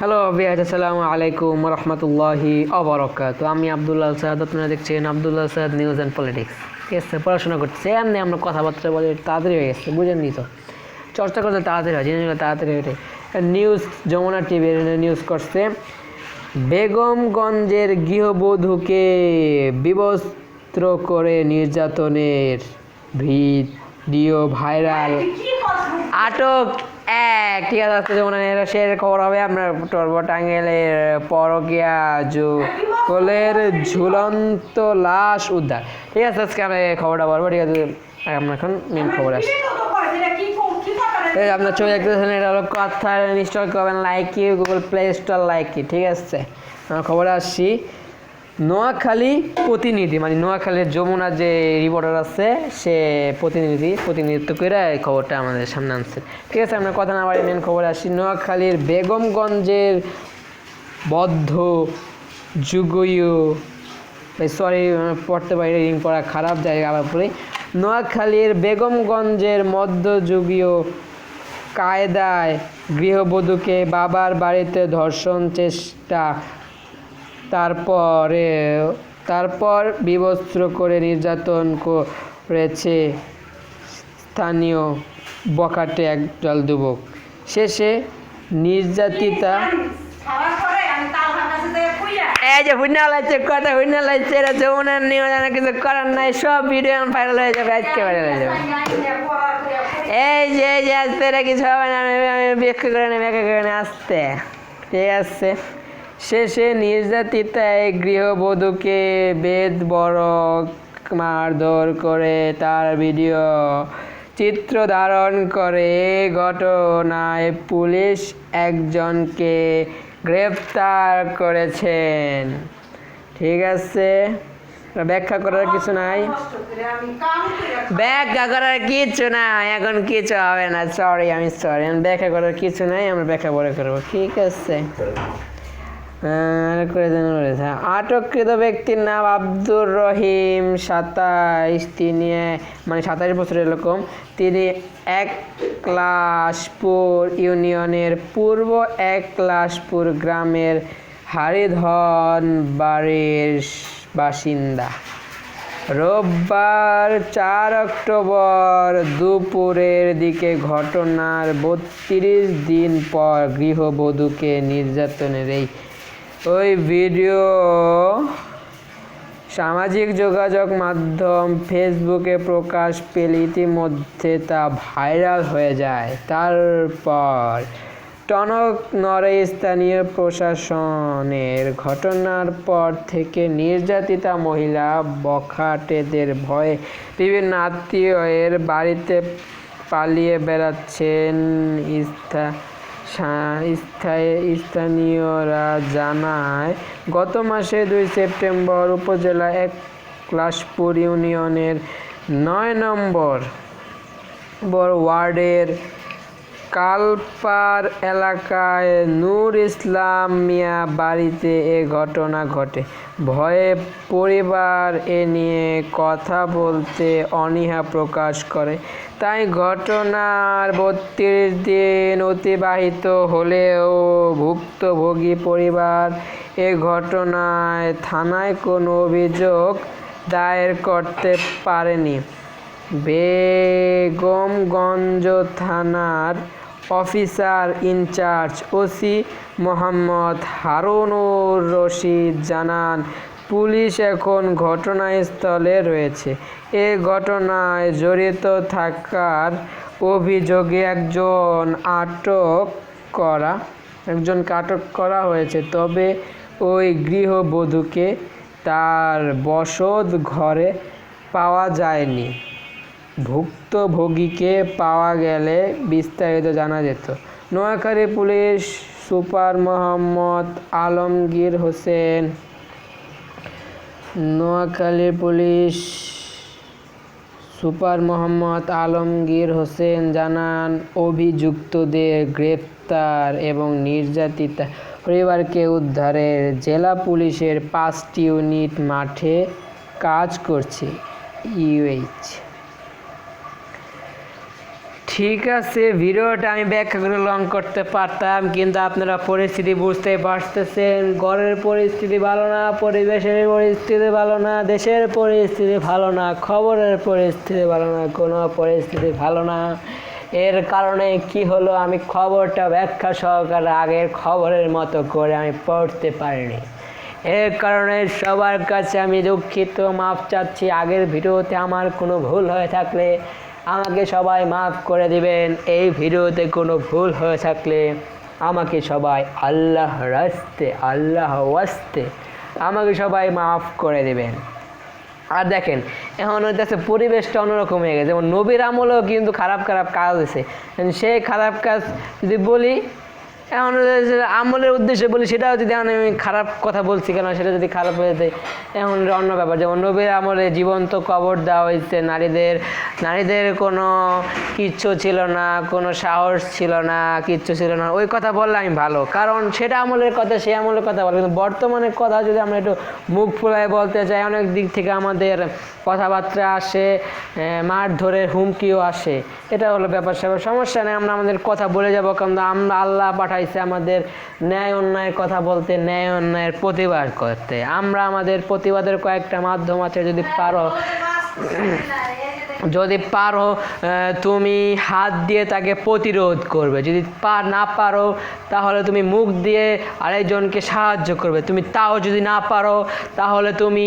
Hello বিয়াজ, আসসালামু আলাইকুম রহমতুল্লাহি অবরকাত আমি আবদুল্লাহ সাদ, আপনারা দেখছেন Abdullah Saad news and politics. ঠিক আছে, পড়াশোনা করছে এমনি আমরা কথাবার্তা বলি, তাড়াতাড়ি হয়ে গেছে, বুঝেন নি তো। চর্চা করতে তাড়াতাড়ি হয় জিনিসগুলো তাড়াতাড়ি ওঠে নিউজ, যমুনা টিভির নিউজ করছে, বেগমগঞ্জের গৃহবধূকে বিবস্ত্র করে নির্যাতনের ভিডিও ভাইরাল। আটক এক, ঠিক আছে, আজকে যেমন শের খবর হবে আপনার টর্ব টাঙ্গেলের পরকিয়া কোলের ঝুলন্ত লাশ উদ্ধার। ঠিক আছে, আজকে আমি খবরটা বলব ঠিক আছে, আমরা এখন মেন খবর আসি। আপনার ছবি দেখতেছেন এটা হলো কথা, ইনস্টল করবেন লাইক কি গুগল প্লে স্টোর লাইক ঠিক আছে। আমরা খবরে আসছি নোয়াখালী প্রতিনিধি মানে নোয়াখালীর যমুনা যে রিপোর্টার আছে, সে প্রতিনিধি, প্রতিনিধিত্ব করে এই খবরটা আমাদের সামনে আনছে। ঠিক আছে, আমরা কথা না বাড়ি মেন খবরে আসি। নোয়াখালীর বেগমগঞ্জের বদ্ধ যুগীয় সরি পড়তে পারি রিং পড়া খারাপ জায়গা আবার পড়ি। নোয়াখালীর বেগমগঞ্জের মধ্যযুগীয় কায়দায় গৃহবধূকে বাবার বাড়িতে ধর্ষণ চেষ্টা তারপরে, তারপর বিবস্ত্র করে নির্যাতন করেছে স্থানীয় বখাটে একদল যুবক। শেষে নির্যাতিতা এই যে কথা জানা করার নাই, সব ভিডিও ভাইরাল হয়ে যাবে, আজকে ভাইরাল হয়ে যাবে। এই যে এই যে কিছু না ব্যাখ্যা করে আসতে। ঠিক আছে। শেষে নির্যাতিতা এক গৃহবধূকে বেদ বড় মারধর করে তার ভিডিও চিত্র ধারণ করে। ঘটনায় পুলিশ একজনকে গ্রেফতার করেছেন। ঠিক আছে? ব্যাখ্যা করার কিছু নাই? ব্যাখ্যা করার কিছু নাই। এখন কিছু হবে না। সরি আমি সরি ব্যাখ্যা করার কিছু নাই। আমরা ব্যাখ্যা পরে করব। ঠিক আছে? আটককৃত ব্যক্তির নাম আব্দুর রহিম, সাতাইশ, তিনি মানে সাতাইশ বছর এরকম। তিনি এক ক্লাসপুর ইউনিয়নের পূর্ব এক ক্লাসপুর গ্রামের হারিধন বাড়ির বাসিন্দা। রোববার চার অক্টোবর দুপুরের দিকে ঘটনার বত্রিশ দিন পর গৃহবধূকে নির্যাতনের এই ওই ভিডিও সামাজিক যোগাযোগ মাধ্যম ফেসবুকে প্রকাশ পেলে ইতিমধ্যে তা ভাইরাল হয়ে যায়। তারপর টনক নড়ে স্থানীয় প্রশাসনের ঘটনার পর থেকে নির্যাতিতা মহিলা বখাটেদের ভয়ে বিভিন্ন আত্মীয়ের বাড়িতে পালিয়ে বেড়াচ্ছেন স্থা সা- স্থায়ী স্থানীয়রা জানায় গত মাসে দুই সেপ্টেম্বর উপজেলা এক ক্লাসপুর ইউনিয়নের নয় নম্বর ওয়ার্ডের কালপার এলাকায় নূর ইসলাম মিয়া বাড়িতে এ ঘটনা ঘটে। ভয়ে পরিবার এ নিয়ে কথা বলতে অনীহা প্রকাশ করে। তাই ঘটনার বত্রিশ দিন অতিবাহিত হলেও ভুক্তভোগী পরিবার এ ঘটনায় থানায় কোনো অভিযোগ দায়ের করতে পারেনি। বেগমগঞ্জ থানার officer in charge OC Mohammad Harunur Rashid জানান, পুলিশ এখন ঘটনাস্থলে রয়েছে। এ ঘটনায় জড়িত থাকার অভিযোগে একজন আটক করা, একজনকে আটক করা হয়েছে। তবে ওই গৃহবধূকে তার বসত ঘরে পাওয়া যায়নি। ভুক্তভোগীকে পাওয়া গেলে বিস্তারিত জানা যেত। Noakhali police super Mohammad Alamgir Hossain, Noakhali police super Mohammad Alamgir Hossain জানান, অভিযুক্তদের গ্রেপ্তার এবং নির্যাতিতা পরিবারকে উদ্ধারের জেলা পুলিশের পাঁচটি ইউনিট মাঠে কাজ করছে ইউএইচ ঠিক আছে, ভিডিওটা আমি ব্যাখ্যা করে লং করতে পারতাম, কিন্তু আপনারা পরিস্থিতি বুঝতে পারতেছেন। ঘরের পরিস্থিতি ভালো না, পরিবেশের পরিস্থিতি ভালো না, দেশের পরিস্থিতি ভালো না, খবরের পরিস্থিতি ভালো না, কোনো পরিস্থিতি ভালো না। এর কারণে কি হলো, আমি খবরটা ব্যাখ্যা সহকারে আগের খবরের মতো করে আমি পড়তে পারিনি। এর কারণে সবার কাছে আমি দুঃখিত, মাপ চাচ্ছি, আগের ভিডিওতে আমার কোনো ভুল হয়ে থাকলে আমাকে সবাই মাফ করে দিবেন। এই ভিডিওতে কোনো ভুল হয়ে থাকলে আমাকে সবাই আল্লাহ রাস্তে, আল্লাহ ওয়াস্তে আমাকে সবাই মাফ করে দেবেন। আর দেখেন, এখন যাচ্ছে পরিবেশটা অন্যরকম হয়ে গেছে। যেমন নবীর আমলেও কিন্তু খারাপ খারাপ কাজ আছে সেই খারাপ কাজ যদি বলি এখন আমলের উদ্দেশ্যে বলি সেটাও যদি আমি খারাপ কথা বলছি কেন, সেটা যদি খারাপ হয়ে যায়, এখন অন্য ব্যাপার। যেমন নবীর আমলে জীবন্ত কবর দেওয়া হয়েছে, নারীদের নারীদের কোনো কিচ্ছু ছিল না, কোনো সাহস ছিল না, কিচ্ছু ছিল না। ওই কথা বললে আমি ভালো, কারণ সেটা আমলের কথা সে আমলের কথা বলে। কিন্তু বর্তমানের কথা যদি আমরা একটু মুখ ফুলায় বলতে চাই, অনেক দিক থেকে আমাদের কথাবার্তা আসে মার ধরে হুমকিও আসে। এটা হলো ব্যাপার স্যাপার সমস্যা নেই, আমরা আমাদের কথা বলে যাব, কারণ আমরা আল্লাহ পাঠাইছে আমাদের ন্যায় অন্যায় কথা বলতে, ন্যায় অন্যায়ের প্রতিবাদ করতে। আমরা আমাদের প্রতিবাদের কয়েকটা মাধ্যম আছে যদি পারো। যদি পারো তুমি হাত দিয়ে তাকে প্রতিরোধ করবে। যদি পা না পারো, তাহলে তুমি মুখ দিয়ে আরেকজনকে সাহায্য করবে। তুমি তাও যদি না পারো, তাহলে তুমি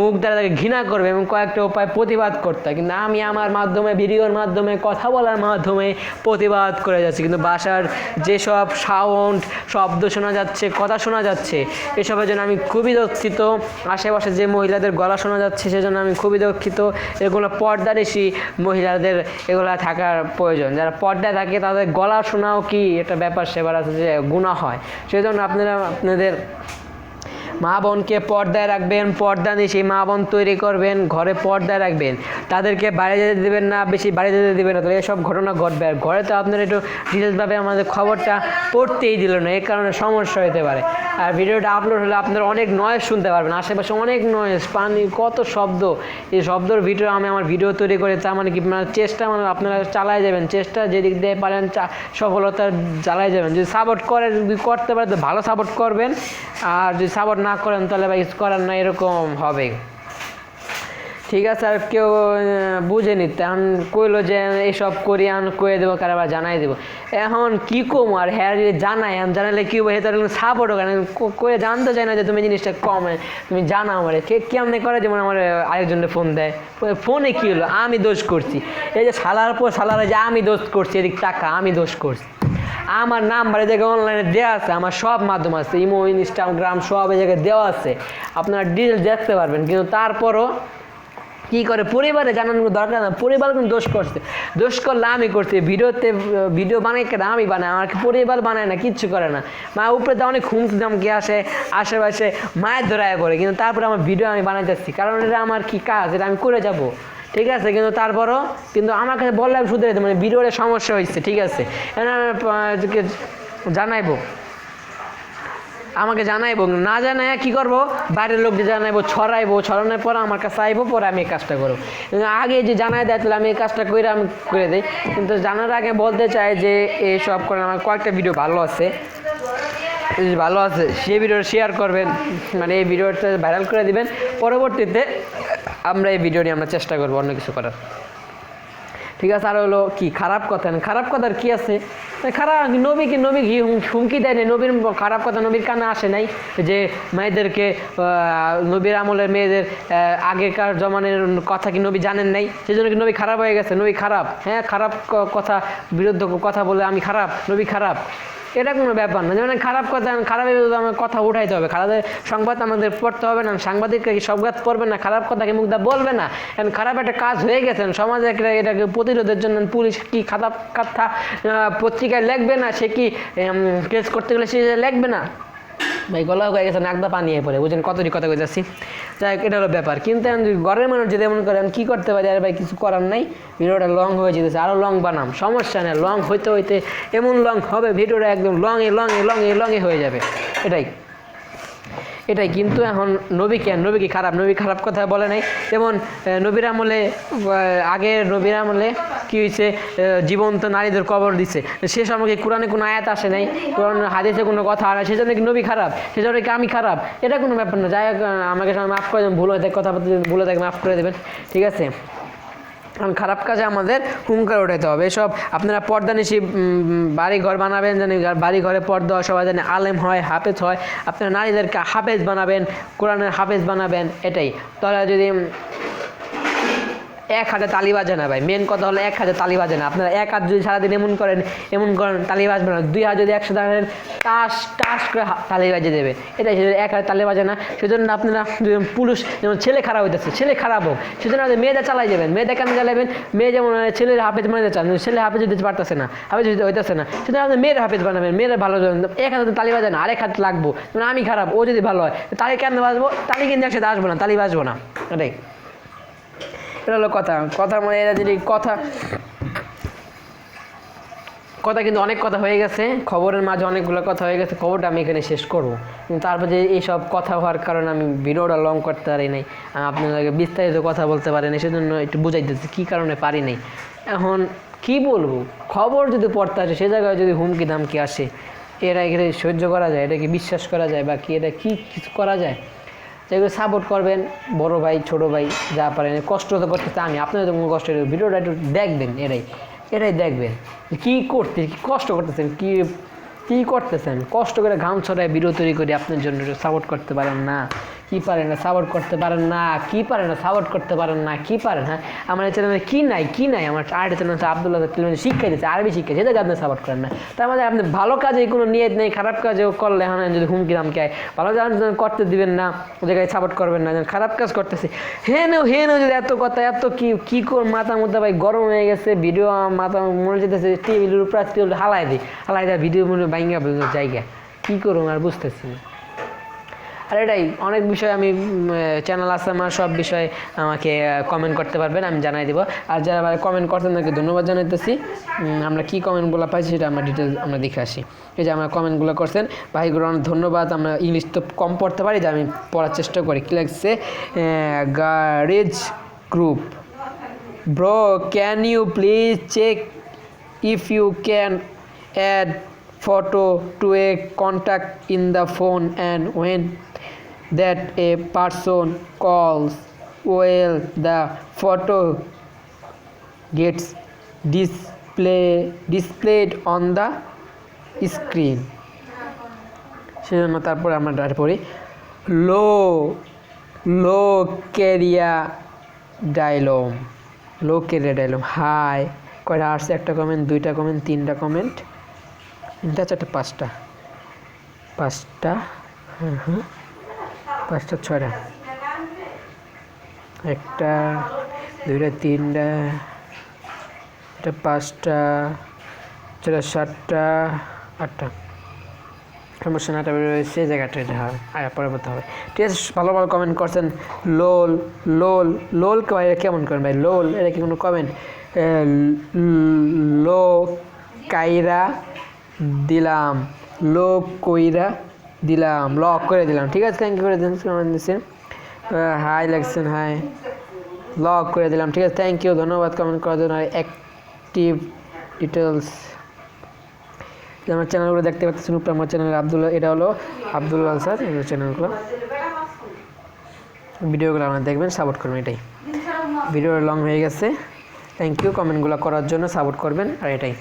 মুখ দ্বারা তাকে ঘৃণা করবে এবং কয়েকটা উপায় প্রতিবাদ করতে। কিন্তু আমি আমার মাধ্যমে, ভিডিওর মাধ্যমে, কথা বলার মাধ্যমে প্রতিবাদ করে যাচ্ছি। কিন্তু বাসার যেসব সাউন্ড, শব্দ শোনা যাচ্ছে, কথা শোনা যাচ্ছে, এসবের জন্য আমি খুবই দুঃখিত। আশেপাশে যে মহিলাদের গলা শোনা যাচ্ছে, সেজন্য আমি খুবই দুঃখিত। এগুলো পর্দারেশি মহিলাদের এগুলো থাকার প্রয়োজন। যারা পর্দায় থাকে, তাদের গলা শোনাও কি একটা ব্যাপার সেবার আছে যে গুণা হয়। সেই জন্য আপনারা, আপনাদের মা বোনকে পর্দায় রাখবেন, পর্দা নিয়ে সেই মা বোন তৈরি করবেন, ঘরে পর্দায় রাখবেন। তাদেরকে বাইরে যেতে দেবেন না, বেশি বাইরে যেতে দেবেন না। তো এসব ঘটনা ঘটবে। আর ঘরে তো আপনারা একটু ডিটেলসভাবে আমাদের খবরটা পড়তেই দিল না এই কারণে সমস্যা হতে পারে। আর ভিডিওটা আপলোড হলে আপনারা অনেক নয়েজ শুনতে পারবেন, আশেপাশে অনেক নয়েজ পানি, কত শব্দ। এই শব্দর ভিডিও আমি আমার ভিডিও তৈরি করে, তার মানে কি মানে চেষ্টা মানে আপনারা চালায় যাবেন, চেষ্টা যেদিক দিয়ে পারেন সফলতা চালায় যাবেন। যদি সাপোর্ট করেন, যদি করতে পারে তো ভালো সাপোর্ট করবেন। আর যদি সাপোর্ট না করেন, তাহলে ভাই করার না এরকম হবে। ঠিক আছে, আর কেউ বুঝে নিতে এখন কইলো যে এইসব করি, আন কয়ে দেবো কার আবার জানাই দেবো। এখন কী কম, আর হ্যাঁ যদি জানাই আমি জানালে কী হবে তার সাপোর্টও কেন করে জানতে চাই না যে তুমি জিনিসটা কম তুমি জানা আমারে। কে কেমনে করে যেমন আমার আরেকজনের ফোন দেয়। ফোনে কী হলো? আমি দোষ করছি। এই যে সালার পর সালার যে আমি দোষ করছি, এদিক টাকা আমি দোষ করছি। আমার নাম্বার এই জায়গায় অনলাইনে দেওয়া আছে, আমার সব মাধ্যম আছে, ইমো, ইনস্টাগ্রাম, সব এই জায়গায় দেওয়া আছে। আপনারা ডিটেলস দেখতে পারবেন, কিন্তু তারপরও কি করে? পরিবারে জানানোর দরকার না। পরিবার কিন্তু দোষ করছে। দোষ করলে আমি করছি। ভিডিওতে, ভিডিও বানাই কেন? আমি বানাই। আমার পরিবার বানায় না, কিচ্ছু করে না। মা, উপরে তো অনেক হুমকি দামকি আসে, আশেপাশে মায়ের ধরায় পড়ে। কিন্তু তারপরে আমার ভিডিও আমি বানাইতেছি। কারণ এটা আমার কি কাজ? এটা আমি করে যাব। ঠিক আছে? কিন্তু তারপরও, কিন্তু আমার কাছে বললে আমি শুধরে মানে ভিডিওর সমস্যা হয়েছে ঠিক আছে? জানাইবো। আমাকে জানাইবো, না জানাই কি করব? বাইরের লোক যে জানাইবো, ছড়াইবো, ছড়ানোর পর আমার কাছে আইবো, পরে আমি এই কাজটা করব। আগে যে জানাই দেয়, তাহলে আমি এই কাজটা করে আমি করে দিই। কিন্তু জানার আগে বলতে চাই যে, এই সব করে আমার কয়েকটা ভিডিও ভালো আছে। ভালো আছে। সেই ভিডিওটা শেয়ার করবেন মানে এই ভিডিওটা ভাইরাল করে দিবেন। পরবর্তীতে আমরা এই ভিডিও নিয়ে আমরা চেষ্টা করব অন্য কিছু করার। ঠিক আছে, আর হলো কি, খারাপ কথা খারাপ কথার কি আছে? খারাপ, নবী কি নবী হুমকি দেয় নাই? নবীর খারাপ কথা নবীর কানে আসে নাই? যে মেয়েদেরকে নবীর আমলের মেয়েদের আগেকার জমানের কথা কি নবী জানেন নাই? সেই জন্য কি নবী খারাপ হয়ে গেছে? নবী খারাপ। হ্যাঁ খারাপ কথা, বিরুদ্ধ কথা বলে আমি খারাপ, নবী খারাপ। এটা কোনো ব্যাপার না। যেমন খারাপ কথা খারাপ আমার কথা উঠাইতে হবে। খারাপের সংবাদ আমাদের পড়তে হবে না, সাংবাদিকরা কি সংবাদ পড়বে না, খারাপ কথাকে মুখদা বলবে না? এখন খারাপ একটা কাজ হয়ে গেছে সমাজে একটা এটাকে প্রতিরোধের জন্য পুলিশ কি খারাপ কথা পত্রিকায় লেখবে না? সে কি কেস করতে গেলে সে লেখবে না? ভাই গলা হয়ে গেছে নাকদা পানি হয়ে পড়ে বুঝেন কতটি কথা কই যাচ্ছি যাই হোক, এটা হলো ব্যাপার। কিন্তু ঘরের মানুষ যদি এমন করে আমি কী করতে পারি? আরে ভাই কিছু করার নাই। ভিডিওটা লং হয়ে যেতেছে আরও লং বানাম। সমস্যা নেই লং হইতে হইতে এমন লং হবে ভিডিওটা একদম লং এ লং লংয়ে লংয়ে লংয়ে হয়ে যাবে। এটাই। এটাই কিন্তু এখন নবী কেন নবী কি খারাপ? নবী খারাপ কথা বলে নাই। যেমন নবীর আমলে আগে নবীর আমলে কি হয়েছে জীবন্ত নারীদের কবর দিছে। সে সম্পর্কে কোরআনে কোনো আয়াত আসে নাই, কোরআন হাদিসে কোনো কথা আর সেজন্য কি নবী খারাপ? সেজন্য কি আমি খারাপ? এটা কোনো ব্যাপার না। যাই হোক, আমাকে মাফ করে দেবেন, ভুল হয়ে থাকে কথা বলতে যদি ভুল হয়ে থাকে, মাফ করে দেবেন। ঠিক আছে? কারণ খারাপ কাজে আমাদের হুঙ্কার উঠাইতে হবে। এসব আপনারা পর্দা নিশি বাড়ি ঘর বানাবেন, জানি বাড়ি ঘরে পর্দা, সবাই জানে আলেম হয়, হাফেজ হয়। আপনারা নারীদেরকে হাফেজ বানাবেন, কোরআনের হাফেজ বানাবেন, এটাই। তাহলে যদি এক হাতে তালি বাজে না ভাই। মেন কথা হলো এক হাতে তালি বাজে না। আপনারা এক হাত যদি সারাদিন এমন করেন এমন করেন, তালি বাজবে না। দুই হাত যদি একসাথে আনেন, টাস টাস করে তালি বাজে দেবে। এটাই সেজন্য এক হাতে তালি বাজে না। সেজন্য আপনারা পুরুষ, যেমন ছেলে খারাপ হইতেছে, ছেলে খারাপ হোক। সেজন্য আপনি মেয়েদের চালাই যাবেন। মেয়েদের কেন চালাবেন? মেয়ে যেমন ছেলের হাফেজ বানাতে চান ছেলে হাফেজ দিতে পারতেছে না। হাফেজ দিতে হইতেছে না। সেজন্য আপনি মেয়ের হাফেজ বানাবেন। মেয়েরা ভালো এক হাতে তালি বাজে না, আরেক হাত লাগবো। যেমন আমি খারাপ, ও যদি ভালো হয়, তালি কেন বাজবো? তালি কিন্তু একসাথে আসব না, তালি বাজবো না। এটাই। এটা হলো কথা। কথা মানে এরা যদি কথা কথা কিন্তু অনেক কথা হয়ে গেছে। খবরের মাঝে অনেকগুলো কথা হয়ে গেছে। খবরটা আমি এখানে শেষ করব। তারপর যে এইসব কথা হওয়ার কারণে আমি ভিডিওটা লং করতে পারি নাই। আপনাদেরকে বিস্তারিত কথা বলতে পারি নাই, সেজন্য একটু বুঝাইতেছি কী কারণে পারি নাই। এখন কি বলব? খবর যদি পড়তে আসে, সে জায়গায় যদি হুমকি ধামকি আসে, এরা এখানে সহ্য করা যায়? এটাকে বিশ্বাস করা যায় বা কি? এটা কি কিছু করা যায়? যেগুলো সাপোর্ট করবেন, বড় ভাই, ছোটো ভাই, যা পারেন কষ্ট তো করতে আমি আপনাদের তো কোনো কষ্ট। ভিডিওটা একটু দেখবেন এটাই এটাই দেখবেন কী করতে, কী কষ্ট করতেছেন, কী কী করতেছেন? কষ্ট করে ঘাম ছড়ায় ভিডিও তৈরি করে আপনার জন্য সাপোর্ট করতে পারেন না। কি পারেন না সাপোর্ট করতে পারেন না? কি পারেন না সাপোর্ট করতে পারেন না? কি পারেন হ্যাঁ? আমার চ্যানেলে কি নাই কি নাই? আমার আরেকটা চ্যানেল আবদুল্লাহ চ্যানেলে শিক্ষা দিচ্ছে আরবি শিক্ষা সেটাকে আপনি সাপোর্ট করেন না। তার মধ্যে আপনি ভালো কাজে কোনো নিয়ত নেই, খারাপ কাজেও করলে হ্যাঁ যদি হুমকি দামকে আয়, ভালো কাজ করতে দিবেন না জায়গায় সাপোর্ট করবেন না খারাপ কাজ করতেছে। হে নেও হে নেও যদি এত কথা, এত কি কি কর, মাথা মধ্যে ভাই গরম হয়ে গেছে ভিডিও মাথা মনে যেতেছে টিভির উপর হালাই দিই, হালাই দেয় ভিডিও মনে বাইঙ্গা জায়গা। কী করুন আর বুঝতেছি না। আর এটাই, অনেক বিষয় আমি চ্যানেল আছে আমার, সব বিষয়ে আমাকে কমেন্ট করতে পারবেন, আমি জানাই দেবো। আর যারা কমেন্ট করতেন তাদেরকে ধন্যবাদ জানাইতেছি। আমরা কী কমেন্টগুলো পাইছি সেটা আমরা ডিটেলস আমরা দেখে আসি। এই যে আমার কমেন্টগুলো করছেন ভাইগুলো অনেক ধন্যবাদ। আমরা ইংলিশ তো কম পড়তে পারি, যে আমি পড়ার চেষ্টা করি। কী লাগছে? Garage group bro can you please check if you can add photo to a contact in the phone and when that a person calls well the photo gets display displayed on the screen সেজন্য তারপরে আমরা data পড়ি লো লো ক্যারিয়া ডাইলম লো ক্যারিয়া ডাইলম high কয়টা আসছে একটা comment দুইটা comment তিনটা comment তিনটা চারটা পাঁচটা পাঁচটা পাঁচটা ছয়টা একটা দুইটা তিনটা এটা পাঁচটা ছটা সাতটা আটটা না তবে সেই জায়গাটা এটা হয় আর পরবর্তী হবে ঠিক আছে, ভালো ভালো কমেন্ট করছেন। লোল লোল লোল এটা কেমন করেন ভাই? লোল এটা কি কোনো কমেন্ট লো, কাইরা দিলাম। লো কইরা দিলাম। লক করে দিলাম। ঠিক আছে থ্যাংক ইউ করে দিচ্ছেন হাই লাগছেন হাই লক করে দিলাম। ঠিক আছে থ্যাংক ইউ ধন্যবাদ কমেন্ট করার জন্য। অ্যাক্টিভ ডিটেলস আমার চ্যানেলগুলো দেখতে পাচ্ছেন, উপরে আমার চ্যানেল আবদুল্লাহ, এটা হলো আবদুল্লাহ স্যার এই চ্যানেলগুলো ভিডিওগুলো আপনারা দেখবেন সাপোর্ট করবেন, এটাই। ভিডিও লং হয়ে গেছে। থ্যাংক ইউ কমেন্টগুলো করার জন্য সাপোর্ট করবেন, আর এটাই।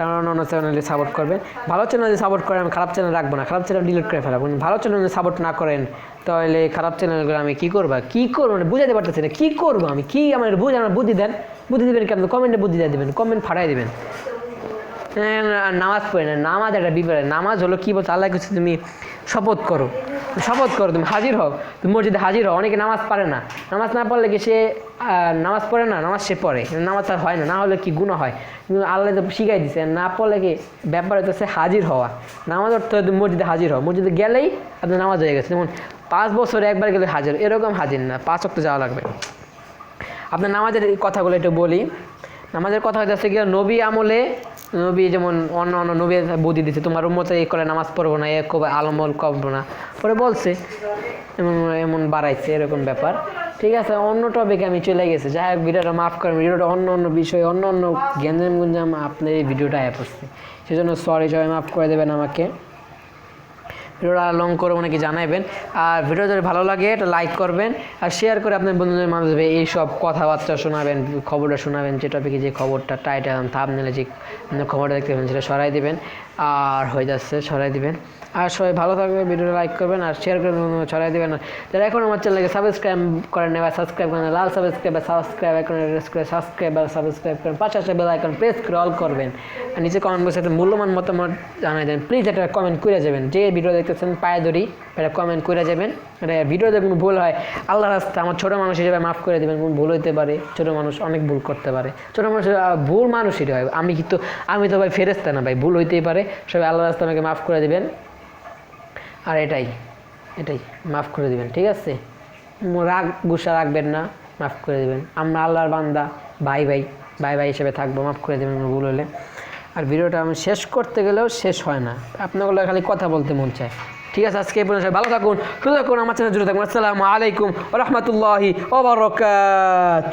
আর অন্য চ্যানেলে সাপোর্ট করবেন ভালো চ্যানেলে সাপোর্ট করেন আমি খারাপ চ্যানেল রাখব না খারাপ চ্যানেল ডিলিট করে ফেলাবো। ভালো চ্যানেলে সাপোর্ট না করেন তাহলে খারাপ চ্যানেলগুলো আমি কী করব? কী করব? মানে বুঝাতে পারতেছি না কী করব আমি? কী আমার বুঝ আমার বুদ্ধি দেন। বুদ্ধি দেবেন কেন কমেন্টে বুদ্ধি দিয়ে দেবেন কমেন্ট ফাটাই দেবেন। হ্যাঁ, নামাজ পড়ে না নামাজ একটা বিপরে নামাজ হলো কী বলছো আল্লাহ কিছু তুমি শপথ করো। শপথ করো, তুমি হাজির হও। তুমি মসজিদে হাজির হও, অনেকে নামাজ পারে না। নামাজ না পড়লে কি সে নামাজ পড়ে না? নামাজ সে পড়ে। নামাজ আর হয় না না হলে কি গুণ হয়? কিন্তু আল্লাহ তো শিখাই দিছে, না পড়লে কি ব্যাপার হচ্ছে হাজির হওয়া। নামাজ অর্থ তুমি মসজিদে হাজির হও। মসজিদে গেলেই আপনার নামাজ হয়ে গেছে। যেমন পাঁচ বছরে একবার গেলে হাজির, এরকম হাজির না, পাঁচ অক্ট যাওয়া লাগবে। আপনার নামাজের কথাগুলো একটু বলি। নামাজের কথা হচ্ছে গিয়ে, নবী আমলে, নবী যেমন অন্য অন্য নবী বুদ্ধি দিচ্ছে তোমার উম্মতে এই করে নামাজ পড়ব না, এ কবে আলমল করব না। পরে বলছে, এমন এমন বাড়াইছে, এরকম ব্যাপার। ঠিক আছে, অন্য টপিকে আমি চলে গেছি। যাই হোক, ভিডিওটা মাফ করেন, ভিডিওটা অন্য অন্য বিষয়, অন্য অন্য গ্যাঞ্জাম গুঞ্জাম আপনার এই ভিডিওটা অ্যাপ হচ্ছে সেজন্য সরি সবাই মাফ করে দেবেন আমাকে। ভিডিওটা লং করে অনেকে জানাবেন আর ভিডিও যদি ভালো লাগে, এটা লাইক করবেন, আর শেয়ার করে আপনার বন্ধুদের মাধ্যমে এইসব কথাবার্তা শোনাবেন, খবরটা শোনাবেন, যে টপিকে যে খবরটা টাইটেল থামনেলে যে খবরটা দেখতে পাবেন, সেটা সরাই দিবেন। আর হয়ে যাচ্ছে, সরাই দিবেন। আর সবাই ভালো থাকবে ভিডিওটা লাইক করবেন আর শেয়ার করে বন্ধুদের ছড়াই দেবেন। যারা এখন আমার চ্যানেলকে সাবস্ক্রাইব করে বা সাবস্ক্রাইব করেন লাল সাবস্ক্রাইব সাবস্ক্রাইব এখন করে সাবস্ক্রাইব বা সাবস্ক্রাইব করেন পাশে আসে বেল আইকন প্রেস করে অল করবেন। আর নিচে কমেন্ট বক্সে একটা মূল্যবান মতামত জানাই দেন। প্লিজ একটা কমেন্ট করে যাবেন। যে ভিডিও দেখতেছেন, পায়ে ধরি এটা কমেন্ট করে যাবেন। এটা ভিডিওতে কোনো ভুল হয় আল্লাহ রাস্তা আমার ছোটো মানুষ হিসেবে মাফ করে দেবেন, কোনো ভুল হইতে পারে, ছোটো মানুষ অনেক ভুল করতে পারে। ছোটো মানুষ ভুল মানুষই হয়। আমি কিন্তু, আমি তো ভাই ফেরেস্তা না ভাই, ভুল হইতেই পারে, সবাই আল্লাহ রাস্তা আমাকে মাফ করে দেবেন। আর এটাই এটাই, মাফ করে দেবেন, ঠিক আছে? রাগ, গুসা রাখবেন না, মাফ করে দেবেন। আমরা আল্লাহর বান্দা, ভাই ভাই ভাই ভাই হিসেবে থাকব, মাফ করে দেবেন কোনো ভুল হলে। আর ভিডিওটা আমি শেষ করতে গেলেও শেষ হয় না। আপনাগুলো খালি কথা বলতে মন চায়। ঠিক আছে, আজকে পর্যন্ত ভালো থাকুন, সুস্থ থাকুন, আমার চ্যানেল জুড়ে থাকুন। আসসালামু আলাইকুম রহমতুল্লাহি ওবরকাত